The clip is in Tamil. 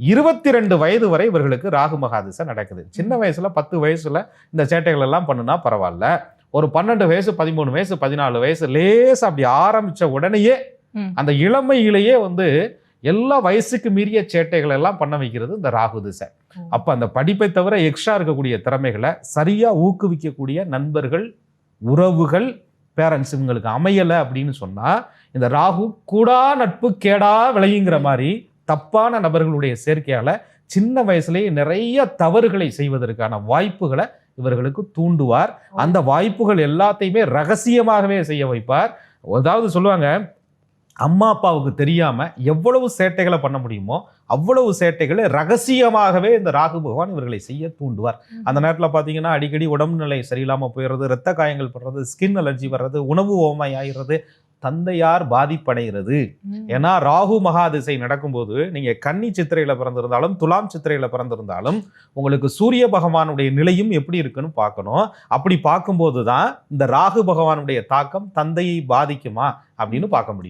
இருபத்தி ரெண்டு வயது வரை இவர்களுக்கு ராகு மகாதிசை நடக்குது. சின்ன வயசுல பத்து வயசுல இந்த சேட்டைகள் எல்லாம் பண்ணுனா பரவாயில்ல. ஒரு பன்னெண்டு வயசு பதிமூணு வயசு பதினாலு வயசு லேசா அப்படி ஆரம்பிச்ச உடனேயே. அந்த இளமையிலேயே வந்து எல்லா வயசுக்கு மீறிய சேட்டைகள் எல்லாம் பண்ண வைக்கிறது இந்த ராகு திசை. அப்ப அந்த படிப்பை தவிர எக்ஸ்ட்ரா இருக்கக்கூடிய திறமைகளை சரியா ஊக்குவிக்கக்கூடிய நண்பர்கள் உறவுகள் பேரண்ட்ஸ் இவங்களுக்கு அமையலை அப்படின்னு சொன்னா இந்த ராகு கூடா நட்பு கேடா விளையுங்கிற மாதிரி தப்பான நபர்களுடைய சேர்க்கையால சின்ன வயசுலேயே நிறைய தவறுகளை செய்வதற்கான வாய்ப்புகளை இவர்களுக்கு தூண்டுவார். அந்த வாய்ப்புகள் எல்லாத்தையுமே ரகசியமாகவே செய்ய வைப்பார். அதாவது சொல்லுவாங்க அம்மா அப்பாவுக்கு தெரியாம எவ்வளவு சேட்டைகளை பண்ண முடியுமோ அவ்வளவு சேட்டைகளை ரகசியமாகவே இந்த ராகு பகவான் இவர்களை செய்ய தூண்டுவார். அந்த நேரத்தில் பார்த்தீங்கன்னா அடிக்கடி உடம்பு நிலை சரியில்லாமல் போயிடுறது இரத்த காயங்கள் படுறது ஸ்கின் அலர்ஜி வர்றது உணவு ஓமை ஆகிறது தந்தையார் பாதிப்படைகிறது. ஏன்னா ராகு மகாதிசை நடக்கும்போது நீங்க கன்னி சித்திரையில பிறந்திருந்தாலும் துலாம் சித்திரையில பிறந்திருந்தாலும் உங்களுக்கு சூரிய பகவானுடைய நிலையும் எப்படி இருக்குன்னு பார்க்கணும். அப்படி பார்க்கும்போது தான் இந்த ராகு பகவானுடைய தாக்கம் தந்தையை பாதிக்குமா அப்படின்னு பார்க்க முடியும்.